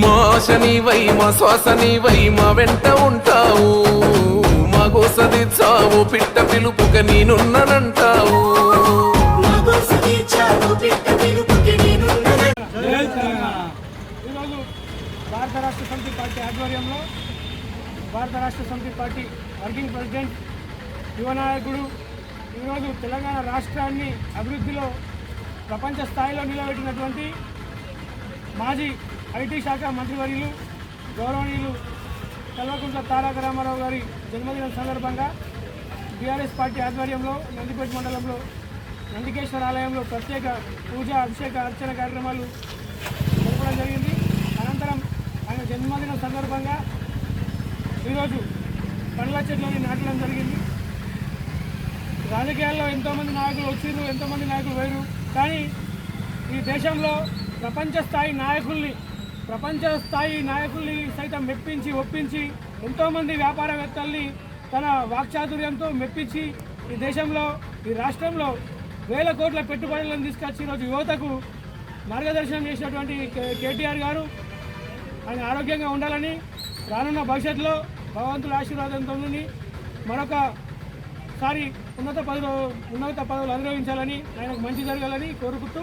మా ఆశనివై మా శ్వాసనివై మా వెంట ఉంటావు. మా గోసది చావు పిట్ట పిలుపుక నేనున్నానంటావు. ఈరోజు భారత రాష్ట్ర సమితి పార్టీ ఆధ్వర్యంలో భారత రాష్ట్ర సమితి పార్టీ వర్కింగ్ ప్రెసిడెంట్ యువ నాయకుడు ఈరోజు తెలంగాణ రాష్ట్రాన్ని అభివృద్ధిలో ప్రపంచ స్థాయిలో నిలబెట్టినటువంటి మాజీ ఐటీ శాఖ మంత్రివర్యులు గౌరవనీయులు కల్వకుంట్ల తారక రామారావు గారి జన్మదినం సందర్భంగా బీఆర్ఎస్ పార్టీ ఆధ్వర్యంలో నందిపేట మండలంలో నందికేశ్వర ఆలయంలో ప్రత్యేక పూజ అభిషేక అర్చన కార్యక్రమాలు జరపడం జరిగింది. అనంతరం ఆయన జన్మదినం సందర్భంగా ఈరోజు పండ్ల చెట్లని నాటడం జరిగింది. రాజకీయాల్లో ఎంతోమంది నాయకులు వచ్చిర్రు ఎంతోమంది నాయకులు వేరు కానీ ఈ దేశంలో ప్రపంచ స్థాయి నాయకుల్ని ప్రపంచ స్థాయి నాయకుల్ని సైతం మెప్పించి ఒప్పించి ఎంతోమంది వ్యాపారవేత్తల్ని తన వాక్చాతుర్యంతో మెప్పించి ఈ దేశంలో ఈ రాష్ట్రంలో వేల కోట్ల పెట్టుబడులను తీసుకొచ్చి ఈరోజు యువతకు మార్గదర్శనం చేసినటువంటి కే- కేటీఆర్ గారు. ఆయన ఆరోగ్యంగా ఉండాలని రానున్న భవిష్యత్తులో భగవంతుడి ఆశీర్వాదంతో మరొకసారి ఉన్నత పదవులు ఉన్నత పదవులు అనుభవించాలని ఆయనకు మంచి జరగాలని కోరుకుంటూ